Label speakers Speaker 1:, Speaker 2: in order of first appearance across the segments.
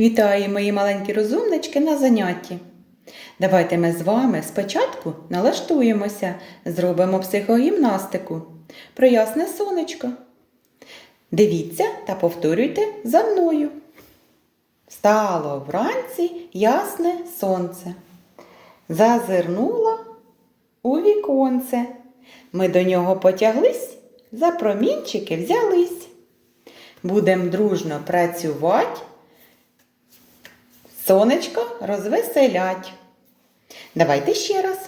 Speaker 1: Вітаю, мої маленькі розумнички на занятті. Давайте ми з вами спочатку налаштуємося, зробимо психогімнастику про ясне сонечко. Дивіться та повторюйте за мною. Стало вранці ясне сонце. Зазирнуло у віконце. Ми до нього потяглись, за промінчики взялись. Будем дружно працювати, сонечко розвеселять. Давайте ще раз.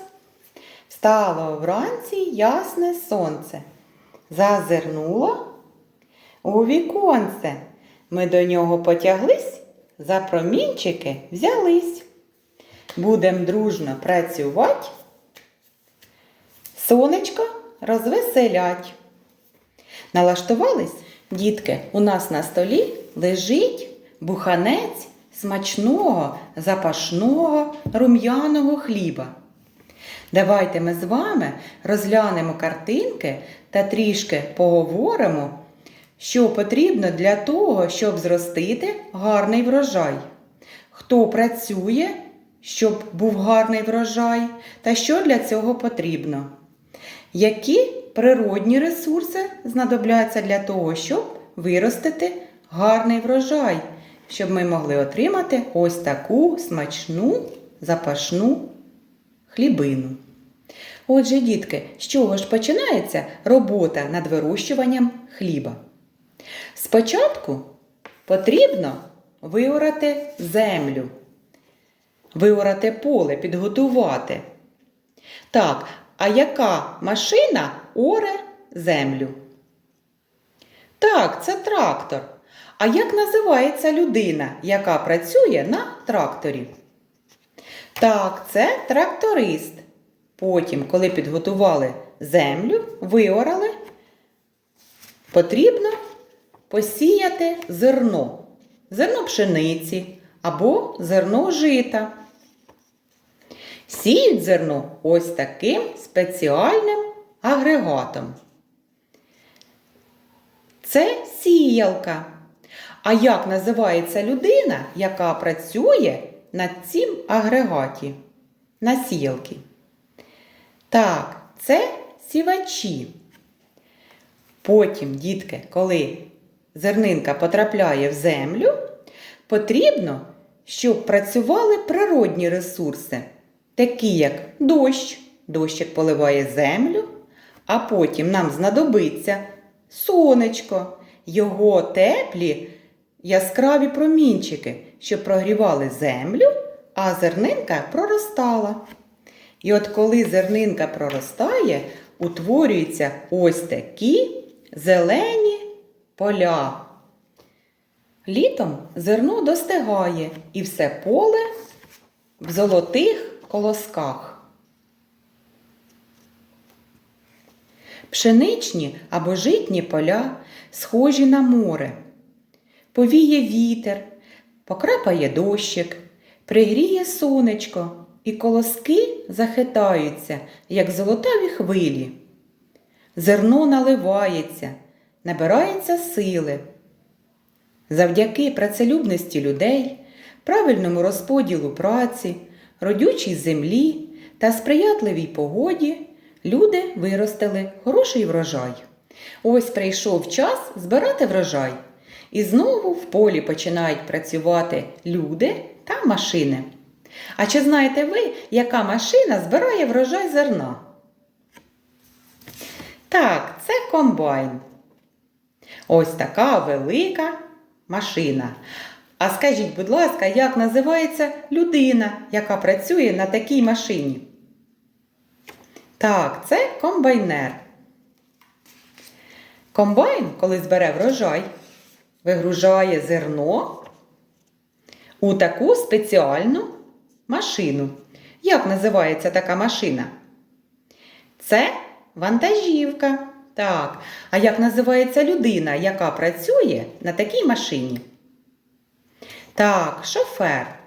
Speaker 1: Встало вранці ясне сонце. Зазирнуло у віконце. Ми до нього потяглись, за промінчики взялись. Будем дружно працювати, сонечко розвеселять. Налаштувались? Дітки, у нас на столі лежить буханець смачного, запашного, рум'яного хліба. Давайте ми з вами розглянемо картинки та трішки поговоримо, що потрібно для того, щоб зростити гарний врожай. Хто працює, щоб був гарний врожай, та що для цього потрібно. Які природні ресурси знадобляться для того, щоб виростити гарний врожай, щоб ми могли отримати ось таку смачну запашну хлібину. Отже, дітки, з чого ж починається робота над вирощуванням хліба? Спочатку потрібно виорати землю, виорати поле, підготувати. Так, а яка машина оре землю? Так, це трактор. А як називається людина, яка працює на тракторі? Так, це тракторист. Потім, коли підготували землю, виорали, потрібно посіяти зерно. Зерно пшениці або зерно жита. Сіють зерно ось таким спеціальним агрегатом. Це сіялка. А як називається людина, яка працює на цим агрегаті? На сіялки? Так, це сівачі. Потім, дітки, коли зернинка потрапляє в землю, потрібно, щоб працювали природні ресурси, такі як дощ, дощик поливає землю, а потім нам знадобиться сонечко, його теплі яскраві промінчики, що прогрівали землю, а зернинка проростала. І от коли зернинка проростає, утворюються ось такі зелені поля. Літом зерно достигає і все поле в золотих колосках. Пшеничні або житні поля схожі на море. Повіє вітер, покрапає дощик, пригріє сонечко, і колоски захитаються, як золотаві хвилі. Зерно наливається, набирається сили. Завдяки працелюбності людей, правильному розподілу праці, родючій землі та сприятливій погоді люди виростили хороший врожай. Ось прийшов час збирати врожай. І знову в полі починають працювати люди та машини. А чи знаєте ви, яка машина збирає врожай зерна? Так, це комбайн. Ось така велика машина. А скажіть, будь ласка, як називається людина, яка працює на такій машині? Так, це комбайнер. Комбайн, коли збере врожай, вигружає зерно у таку спеціальну машину. Як називається така машина? Це вантажівка. Так. А як називається людина, яка працює на такій машині? Так, шофер.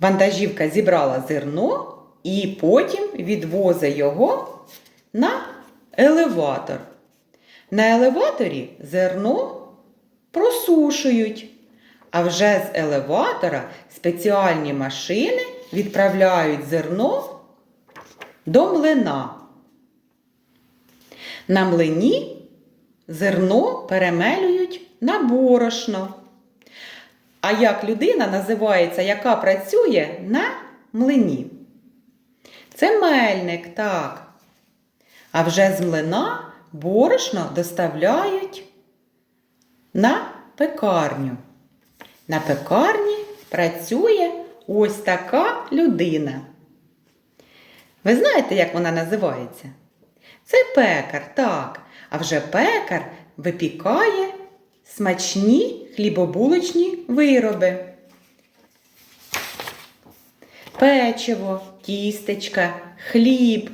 Speaker 1: Вантажівка зібрала зерно і потім відвозить його на елеватор. На елеваторі зерно просушують, А вже з елеватора спеціальні машини відправляють зерно до млина. На млині зерно перемелюють на борошно. А як людина називається, яка працює на млині? Це мельник, так. А вже з млина борошно доставляють на пекарню. На пекарні працює ось така людина. Ви знаєте, як вона називається? Це пекар, так. А вже пекар випікає смачні хлібобулочні вироби. Печиво, тістечка, хліб,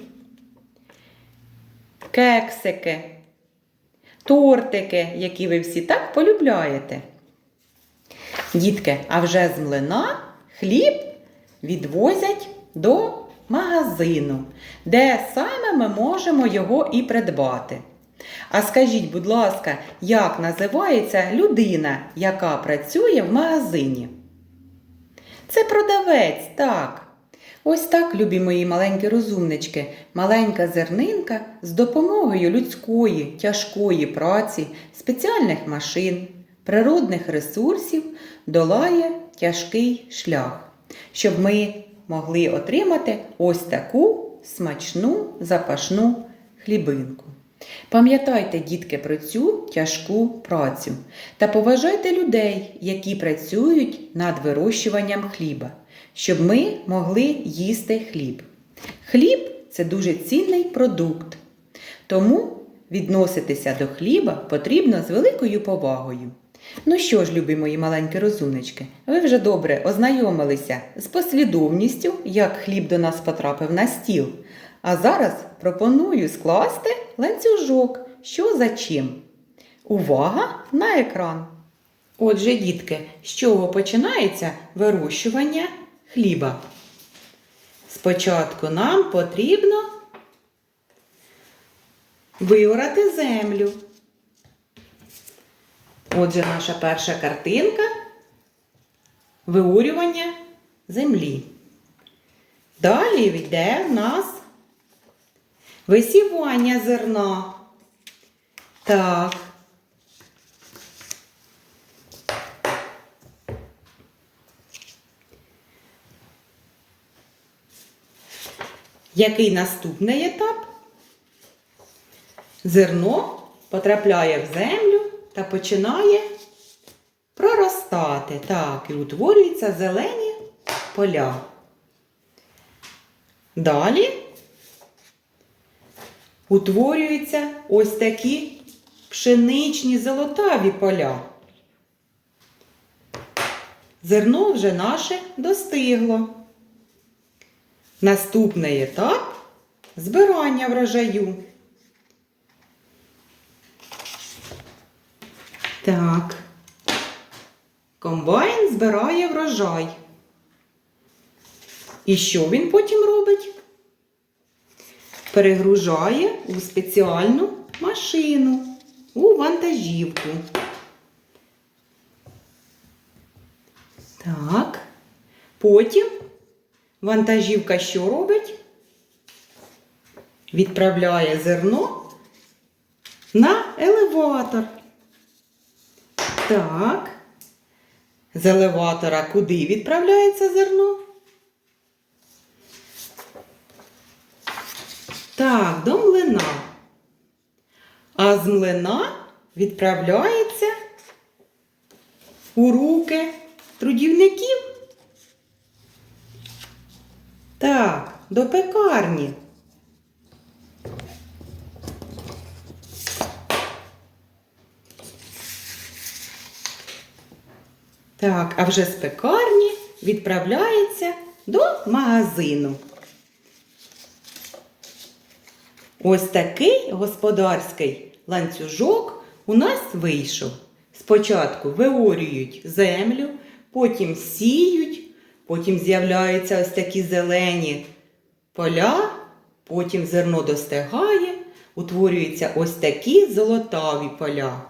Speaker 1: кексики, тортики, які ви всі так полюбляєте. Дітки, а вже з млина хліб відвозять до магазину, де саме ми можемо його і придбати. А скажіть, будь ласка, як називається людина, яка працює в магазині? Це продавець, так. Ось так, любі мої маленькі розумнички, маленька зернинка з допомогою людської тяжкої праці, спеціальних машин, природних ресурсів долає тяжкий шлях, щоб ми могли отримати ось таку смачну запашну хлібинку. Пам'ятайте, дітки, про цю тяжку працю та поважайте людей, які працюють над вирощуванням хліба, щоб ми могли їсти хліб. Хліб це дуже цінний продукт, тому відноситися до хліба потрібно з великою повагою. Ну що ж, любі мої маленькі розумнички, ви вже добре ознайомилися з послідовністю, як хліб до нас потрапив на стіл. А зараз пропоную скласти ланцюжок, що за чим. Увага на екран! Отже, дітки, з чого починається вирощування хліба? Спочатку нам потрібно виорати землю. Отже, наша перша картинка виурювання землі. Далі йде в нас висівання зерна. Так. Який наступний етап? Зерно потрапляє в землю та починає проростати. Так, і утворюються зелені поля. Далі утворюються ось такі пшеничні золотаві поля. Зерно вже наше достигло. Наступний етап збирання врожаю. Так. Комбайн збирає врожай. І що він потім робить? Перегружає у спеціальну машину, у вантажівку. Так. Потім вантажівка що робить? Відправляє зерно на елеватор. Так. З елеватора куди відправляється зерно? Так, до млина. А з млина відправляється у руки трудівників. Так, до пекарні. Так, а вже з пекарні відправляється до магазину. Ось такий господарський ланцюжок у нас вийшов. Спочатку виорюють землю, потім сіють, потім з'являються ось такі зелені поля, потім зерно достигає, утворюються ось такі золотаві поля.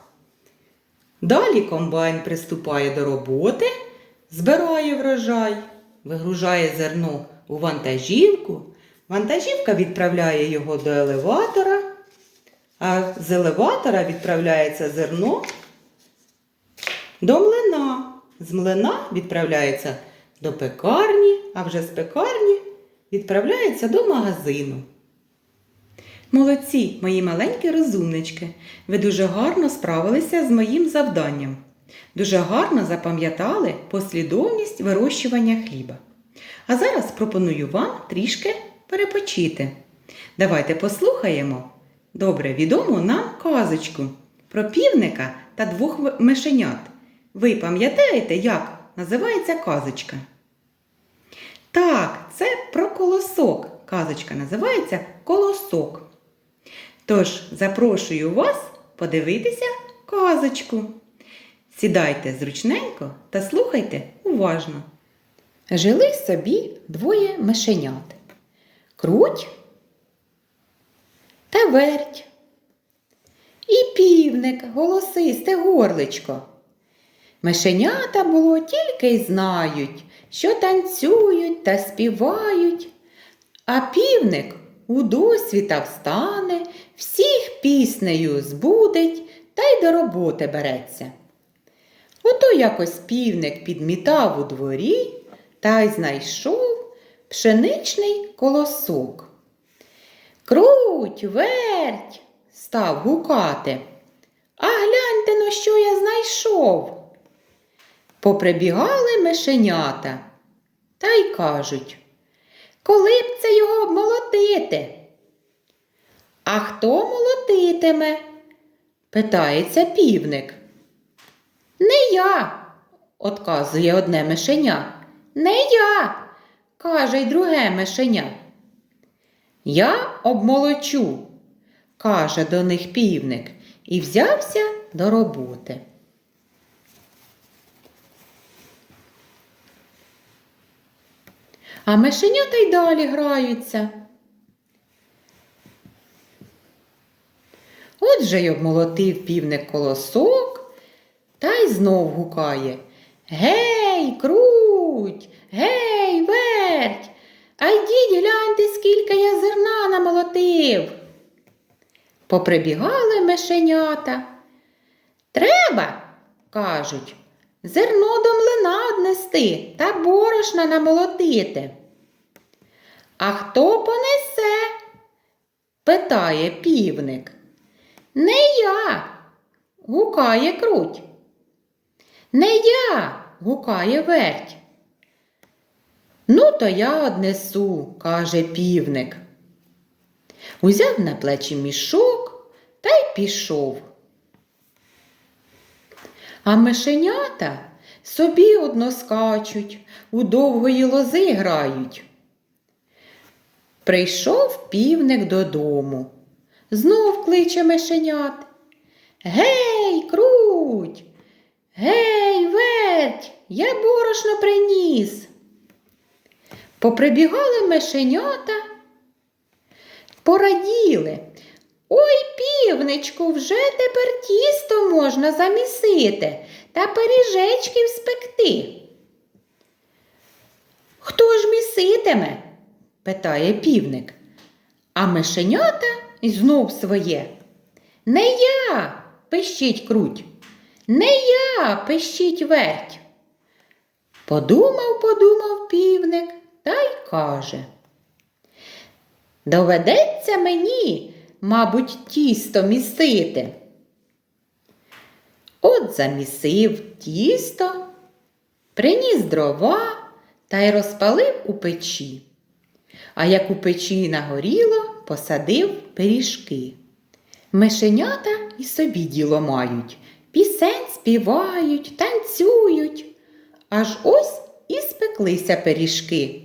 Speaker 1: Далі комбайн приступає до роботи, збирає врожай, вигружає зерно у вантажівку. Вантажівка відправляє його до елеватора, а з елеватора відправляється зерно до млина. З млина відправляється до пекарні, а вже з пекарні відправляється до магазину. Молодці, мої маленькі розумнички. Ви дуже гарно справилися з моїм завданням. Дуже гарно запам'ятали послідовність вирощування хліба. А зараз пропоную вам трішки перепочити. Давайте послухаємо добре відому нам казочку про півника та двох мишенят. Ви пам'ятаєте, як називається казочка? Так, це про колосок. Казочка називається Колосок. Тож запрошую вас подивитися казочку. Сідайте зручненько та слухайте уважно. Жили собі двоє мишенят. Круть та верть. І півник, голосисте горличко. Мишенята було тільки й знають, що танцюють та співають. А півник у досвіта встане, всіх піснею збудить та й до роботи береться. Ото якось півник підмітав у дворі та й знайшов пшеничний колосок. Круть, верть, став гукати. А гляньте но, що я знайшов. Поприбігали мишенята та й кажуть, коли б це його обмолотити? А хто молотитиме? питається півник. Не я, отказує одне мишеня. Не я, каже й друге мишеня. Я обмолочу, каже до них півник, і взявся до роботи. А мишенята й далі граються. Отже й обмолотив півник колосок та й знов гукає. Гей, круть, гей, верть, а йдіть гляньте, скільки я зерна намолотив. Поприбігали мишенята. Треба, кажуть, зерно до млина однести та борошна намолотити. А хто понесе? питає півник. Не я, гукає круть. Не я, гукає верть. Ну, то я однесу, каже півник. Узяв на плечі мішок та й пішов. А мишенята собі одно скачуть, у довгої лози грають. Прийшов півник додому. Знов кличе мишенят. Гей, круть, гей, верть, я борошно приніс. Поприбігали мишенята, пораділи. Ой, півничку, вже тепер тісто можна замісити та пиріжечків спекти. Хто ж міситиме? питає півник. А мишенята й знов своє. Не я, пищить круть. Не я, пищить верть. Подумав, подумав півник та й каже. Доведеться мені, мабуть, тісто місити. От замісив тісто, приніс дрова та й розпалив у печі. А як у печі нагоріло, посадив пиріжки. Мишенята і собі діло мають, пісень співають, танцюють. Аж ось і спеклися пиріжки.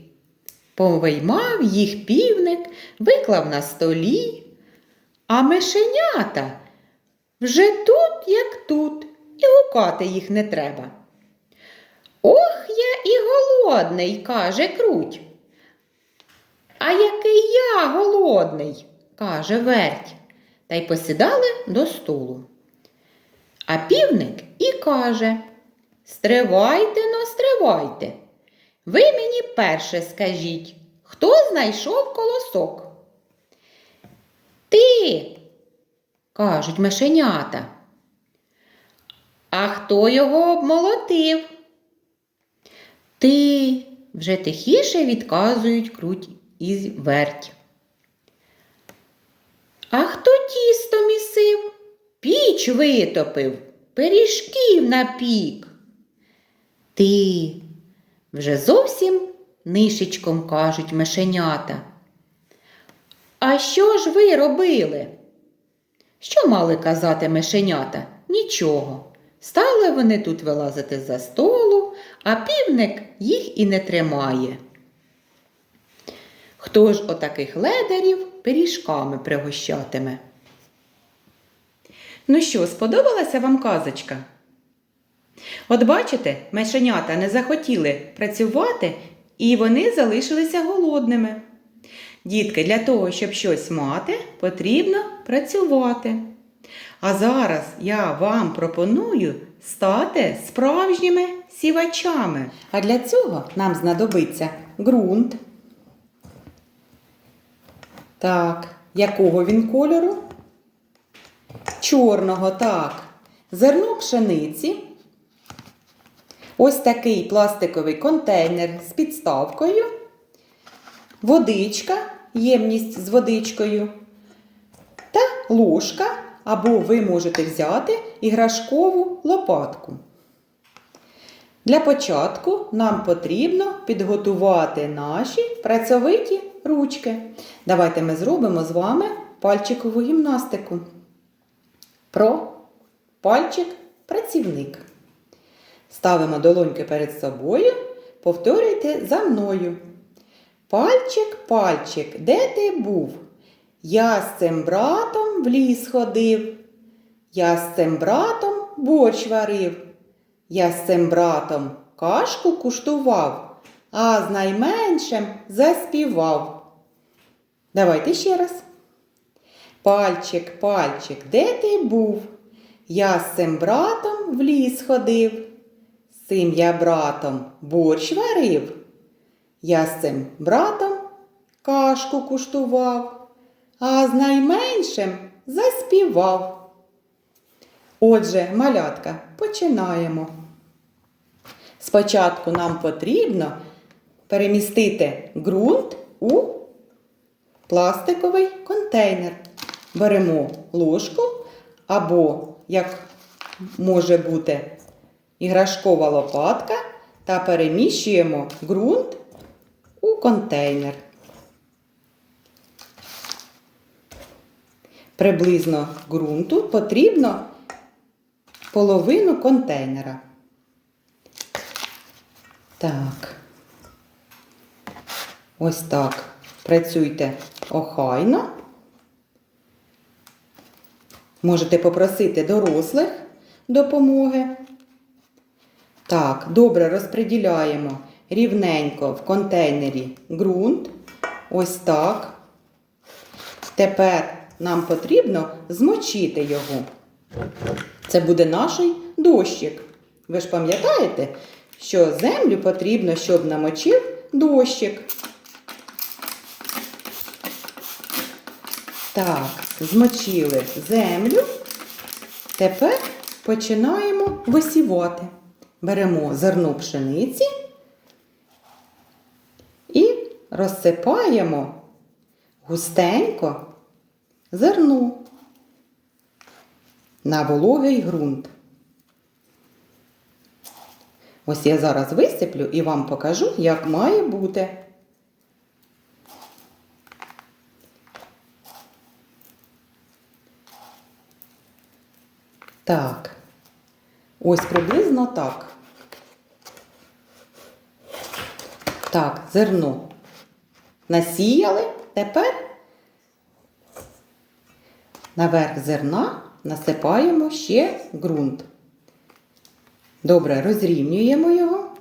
Speaker 1: Повиймав їх півник, виклав на столі, а мишенята вже тут, як тут, і гукати їх не треба. Ох, я і голодний, каже круть. А який я голодний, каже верть, та й посідали до столу. А півник і каже Стривайте, но стривайте. Ви мені перше скажіть, хто знайшов колосок? Ти, кажуть мишенята. А хто його обмолотив? Ти вже тихіше відказують круть і верть. А хто тісто місив? Піч витопив, пиріжків напік. Ти вже зовсім нишечком кажуть мишенята. А що ж ви робили? Що мали казати мишенята? Нічого. Стали вони тут вилазити за столу, а півник їх і не тримає. Хто ж отаких ледарів пиріжками пригощатиме? Ну що, сподобалася вам казочка? От бачите, мишенята не захотіли працювати і вони залишилися голодними. Дітки, для того, щоб щось мати, потрібно працювати. А зараз я вам пропоную стати справжніми сівачами. А для цього нам знадобиться ґрунт. Так, якого він кольору? Чорного, так. Зерно пшениці. Ось такий пластиковий контейнер з підставкою. Водичка, ємність з водичкою. Та ложка, або ви можете взяти іграшкову лопатку. Для початку нам потрібно підготувати наші працьовиті ручки. Давайте ми зробимо з вами пальчикову гімнастику. Про пальчик працівник. Ставимо долоньки перед собою, повторюйте за мною. Пальчик, пальчик, де ти був? Я з цим братом в ліс ходив. Я з цим братом борщ варив. Я з цим братом кашку куштував, а з найменшим заспівав. Давайте ще раз. Пальчик, пальчик, де ти був? Я з цим братом в ліс ходив. З цим я братом борщ варив. Я з цим братом кашку куштував, а з найменшим заспівав. Отже, малятка, починаємо. Спочатку нам потрібно перемістити ґрунт у пластиковий контейнер. Беремо ложку або, як може бути, іграшкова лопатка та переміщуємо ґрунт у контейнер. Приблизно ґрунту потрібно половину контейнера. Так. Ось так. Працюйте охайно. Можете попросити дорослих допомоги. Так, добре розподіляємо рівненько в контейнері ґрунт. Ось так. Тепер нам потрібно змочити його. Це буде наш дощик. Ви ж пам'ятаєте, що землю потрібно, щоб намочив дощик. Так, змочили землю. Тепер починаємо висівати. Беремо зерно пшениці розсипаємо густенько зерно на вологий ґрунт. Ось я зараз висиплю і вам покажу, як має бути. Так, ось приблизно так. Так, зерно Насіяли, тепер наверх зерна насипаємо ще ґрунт. Добре, розрівнюємо його,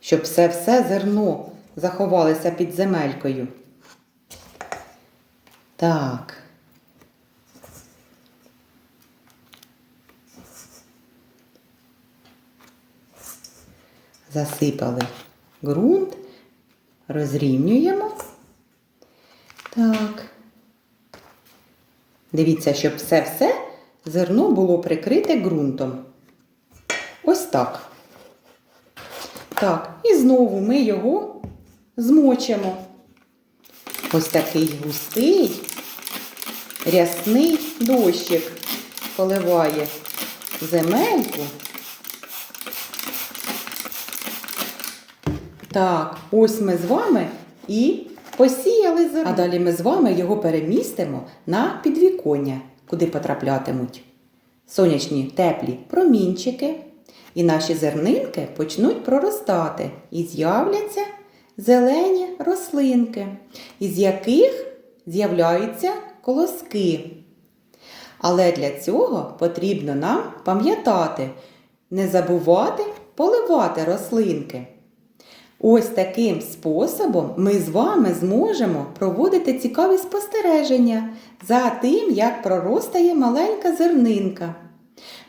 Speaker 1: щоб все все зерно заховалося під земелькою. Так. Засипали ґрунт розрівнюємо. Так. Дивіться, щоб все-все зерно було прикрите ґрунтом. Ось так. Так, і знову ми його змочимо. Ось такий густий, рясний дощик поливає земельку. Так, ось ми з вами і посіяли зерно. А далі ми з вами його перемістимо на підвіконня, куди потраплятимуть сонячні теплі промінчики, і наші зернинки почнуть проростати і з'являться зелені рослинки, із яких з'являються колоски. Але для цього потрібно нам пам'ятати, не забувати поливати рослинки. Ось таким способом ми з вами зможемо проводити цікаві спостереження за тим, як проростає маленька зернинка.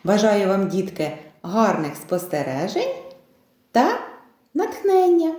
Speaker 1: Бажаю вам, дітки, гарних спостережень та натхнення!